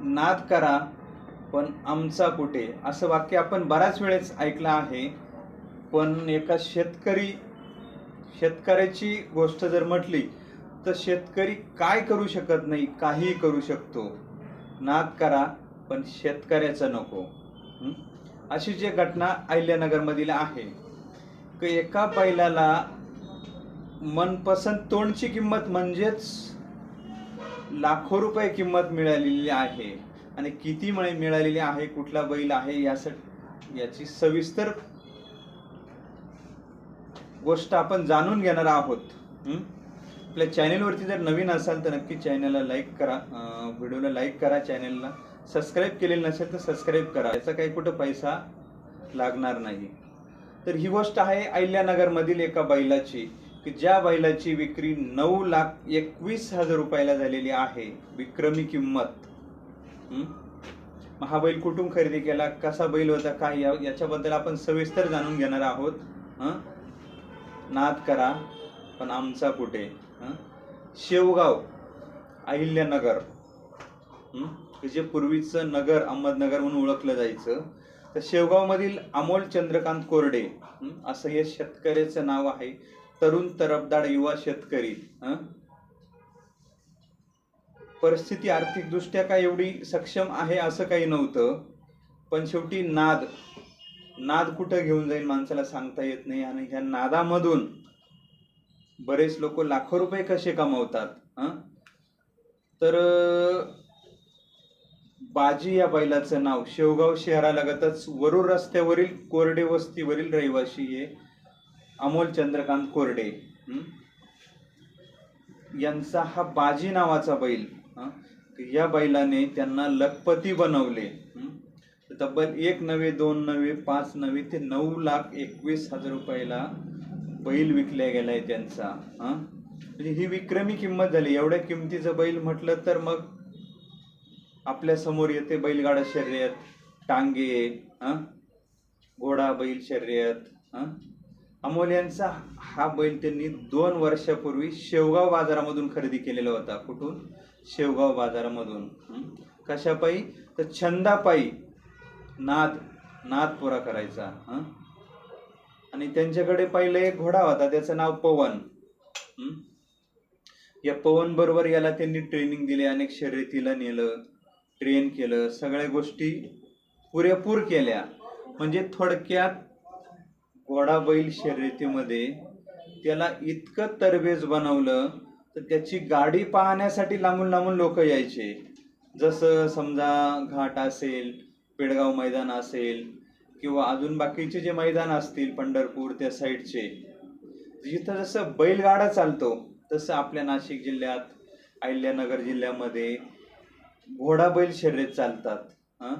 नाद करा पण आमचा कुठे? असं वाक्य आपण बऱ्याच वेळेस ऐकलं आहे. पण एका शेतकरी शेतकऱ्याची गोष्ट जर म्हटली तर शेतकरी काय करू शकत नाही? काहीही करू शकतो. नाद करा पण शेतकऱ्याचं नको. अशी जी घटना अहिल्यानगरमधील आहे की एका बैलाला मनपसंत तोंडची किंमत म्हणजेच लाखो रुपये किंमत मिळालेली आहे. आणि किती मळे मिळालेली आहे कुठला बैल आहे यासाठी याची सविस्तर गोष्ट आपण जाणून घेणार आहोत. आपल्या चॅनेलवरती जर नवीन असाल तर नक्की चॅनलला लाईक करा. व्हिडिओला लाईक करा चॅनेलला. सबस्क्राईब केलेलं नसेल तर सबस्क्राईब करा. याचा काही कुठं पैसा लागणार नाही. तर ही गोष्ट आहे अहिल्यानगरमधील एका बैलाची. की ज्या बैलाची विक्री नऊ लाख एकवीस हजार रुपयाला झालेली आहे विक्रमी किंमत. मग हा बैल कुठून खरेदी केला कसा बैल होता काय या- याच्याबद्दल आपण सविस्तर जाणून घेणार आहोत. नाद करा पण आमचा कुठे? शेवगाव अहिल्यानगर. जे पूर्वीचं नगर अहमदनगर म्हणून ओळखलं जायचं तर शेवगावमधील अमोल चंद्रकांत कोरडे असं हे शेतकऱ्याचं नाव आहे. तरुण तरबदार युवा शेतकरी परिस्थिती आर्थिकदृष्ट्या काय एवढी सक्षम आहे असं काही नव्हतं पण शेवटी नाद नाद कुठं घेऊन जाईल माणसाला सांगता येत नाही आणि ह्या नादामधून बरेच लोक लाखो रुपये कसे कमावतात तर बाजी या बैलाचं नाव शेवगाव शहरालगतच वरुड रस्त्यावरील कोरडे वस्तीवरील रहिवासी हे अमोल चंद्रकांत कोरडे यांचा हा बाजी नावाचा बैल या बैलाने त्यांना लखपती बनवले तब्बल एक नवे दोन नवे पाच नवे ते नऊ लाख एकवीस हजार रुपयाला बैल विकल्या गेलाय त्यांचा म्हणजे ही विक्रमी किंमत झाली. एवढ्या किमतीचं बैल म्हटलं तर मग आपल्यासमोर येते बैलगाडा शर्यत टांगे घोडा बैल शर्यत अमोल्यांचा अमोल यांचा हा बैल त्यांनी दोन वर्षापूर्वी शेवगाव बाजारामधून खरेदी केलेला होता. कुठून? शेवगाव बाजारामधून. कशापायी? तर छंदापायी नाद नाद पुरा करायचा. आणि त्यांच्याकडे पहिले एक घोडा होता त्याचं नाव पवन. या पवन बरोबर याला त्यांनी ट्रेनिंग दिली अनेक शर्यतीला नेलं ट्रेन केलं सगळ्या गोष्टी पुरेपूर केल्या. म्हणजे थोडक्यात घोडा बैल शर्यतीमध्ये त्याला इतकं तरबेज बनवलं तर त्याची गाडी पाहण्यासाठी लांबून लांबून लोक यायचे जसं समजा घाट असेल पेडगाव मैदान असेल किंवा अजून बाकीचे जे मैदान असतील पंढरपूर त्या साईडचे जिथं जसं बैलगाडा चालतो तसं आपल्या नाशिक जिल्ह्यात अहिल्यानगर जिल्ह्यामध्ये घोडा बैल शर्यत चालतात हं?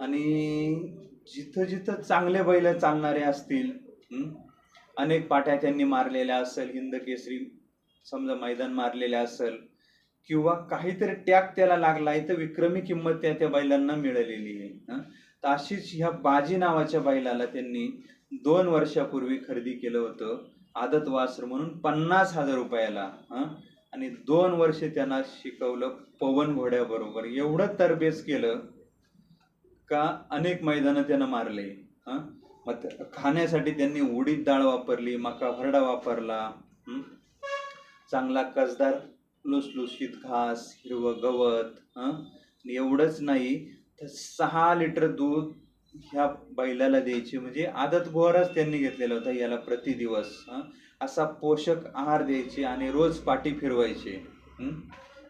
आणि जिथं जिथं चांगले बैल चालणारे असतील अनेक पाट्या त्यांनी मारलेल्या असेल हिंद केसरी समजा मैदान मारलेले असेल किंवा काहीतरी टॅग त्याला लागलाय तर विक्रमी किंमत त्या त्या बैलांना मिळालेली आहे तर अशीच ह्या बाजी नावाच्या बैलाला त्यांनी दोन वर्षापूर्वी खरेदी केलं होतं आदत वासर म्हणून पन्नास हजार रुपयाला आणि दोन वर्ष त्यांना शिकवलं पवन घोड्याबरोबर. एवढं तरबेज केलं का अनेक मैदानं त्यानं मारले मग खाण्यासाठी त्यांनी उडीद डाळ वापरली मका भरडा वापरला चांगला कसदार लुसलुशीत घास हिरवं गवत आणि एवढंच नाही तर सहा लिटर दूध ह्या बैलाला द्यायचे म्हणजे आदत गोहरच त्यांनी घेतलेला होता याला प्रति दिवस असा पोषक आहार द्यायचे आणि रोज पाठी फिरवायचे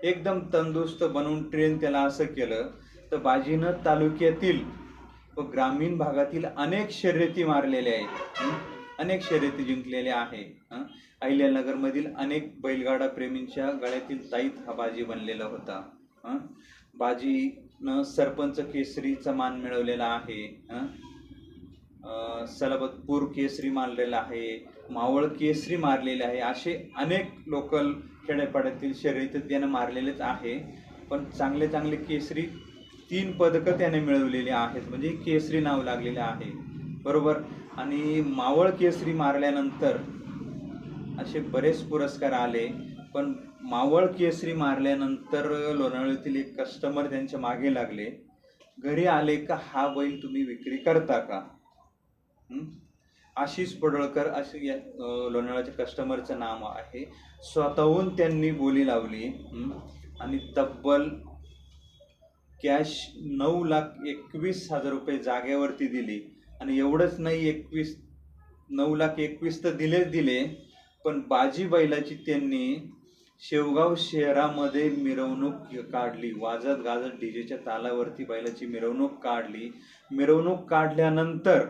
एकदम तंदुरुस्त बनवून ट्रेन त्याला असं केलं तर बाजीनं तालुक्यातील व ग्रामीण भागातील अनेक शर्यती मारलेल्या आहेत. अनेक शर्यती जिंकलेल्या आहे. हं? अहिल्यानगरमधील अनेक बैलगाडा प्रेमींच्या गळ्यातील ताईत हा बाजी बनलेला होता. हं? बाजीनं सरपंच केसरीचा मान मिळवलेला आहे. हं? सलबतपूर केसरी मारलेला आहे. मावळ केसरी मारलेले आहे. असे अनेक लोकल खेड्यापाड्यातील शर्यतीत त्यानं मारलेलेच आहे. पण चांगले चांगले केसरी तीन पदकं त्याने मिळवलेली आहेत. म्हणजे केसरी नाव लागलेले आहे. बरोबर? आणि मावळ केसरी मारल्यानंतर असे बरेच पुरस्कार आले. पण मावळ केसरी मारल्यानंतर लोणावळ्यातील एक कस्टमर त्यांच्या मागे लागले. घरी आले का हा बैल तुम्ही विक्री करता का? आशिष पडळकर असे या लोणावळ्याच्या कस्टमरचं नाव आहे. स्वतःहून त्यांनी बोली लावली. आणि तब्बल कॅश नऊ लाख एकवीस हजार रुपये जागेवरती दिली. आणि एवढंच नाही एकवीस नऊ लाख एकवीस तर दिलेच दिले. पण बाजी बैलाची त्यांनी शेवगाव शहरामध्ये मिरवणूक काढली. वाजत गाजत डीजेच्या तालावरती बैलाची मिरवणूक काढली. मिरवणूक काढल्यानंतर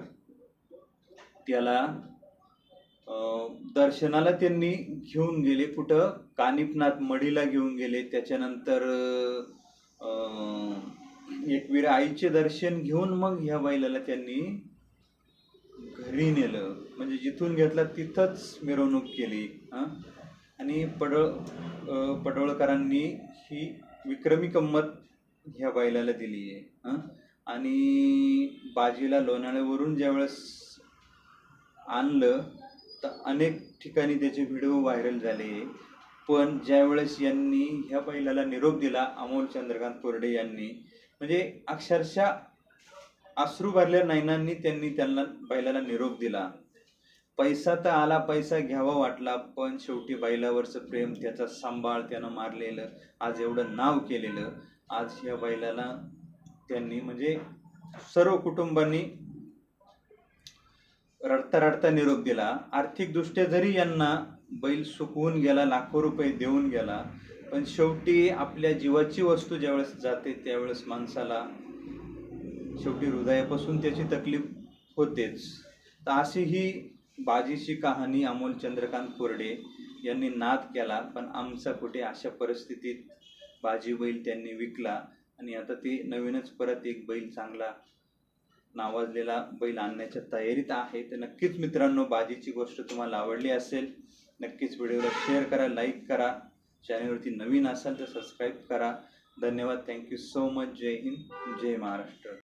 त्याला दर्शनाला त्यांनी घेऊन गेले. कुठं? कानिपनाथ मढीला घेऊन गेले. त्याच्यानंतर अं, एकवीर आईचे दर्शन घेऊन मग ह्या बैलाला त्यांनी घरी नेलं. म्हणजे जिथून घेतला तिथंच मिरवणूक केली. हं? आणि पडळ पडोळकरांनी पडवळकरांनी ही विक्रमी किंमत ह्या बैलाला दिली आहे. आणि बाजीला लोणाळ्यावरून ज्यावेळेस आणलं तर अनेक ठिकाणी त्याचे व्हिडिओ व्हायरल झाले. पण ज्यावेळेस यांनी ह्या बैलाला निरोप दिला अमोल चंद्रकांत कोरडे यांनी म्हणजे अक्षरशः अश्रू भरल्या नयनांनी त्यांनी त्यांना बैलाला निरोप दिला. पैसा तर आला पैसा घ्यावा वाटला पण शेवटी बैलावरचं प्रेम त्याचा सांभाळ त्यानं मारलेलं आज एवढं नाव केलेलं आज ह्या बैलाला त्यांनी म्हणजे सर्व कुटुंबांनी रडता रडता निरोप दिला. आर्थिकदृष्ट्या जरी यांना बैल सुकवून गेला लाखो रुपये देऊन गेला पण शेवटी आपल्या जीवाची वस्तू ज्यावेळेस जाते त्यावेळेस माणसाला शेवटी हृदयापासून त्याची तकलीफ होतेच. तर अशी ही बाजीची कहाणी अमोल चंद्रकांत कोरडे यांनी नाद केला पण आमचा कुठे अशा परिस्थितीत बाजी बैल त्यांनी विकला आणि आता ते नवीनच परत एक बैल चांगला नावाजलेला बैल आणण्याच्या तयारीत आहे. तर नक्कीच मित्रांनो बाजीची गोष्ट तुम्हाला आवडली असेल नक्कीच व्हिडिओला शेअर करा लाईक करा. चॅनलवरती नवीन असाल तर सबस्क्राईब करा. धन्यवाद. Thank you so much. जय हिंद. जय महाराष्ट्र.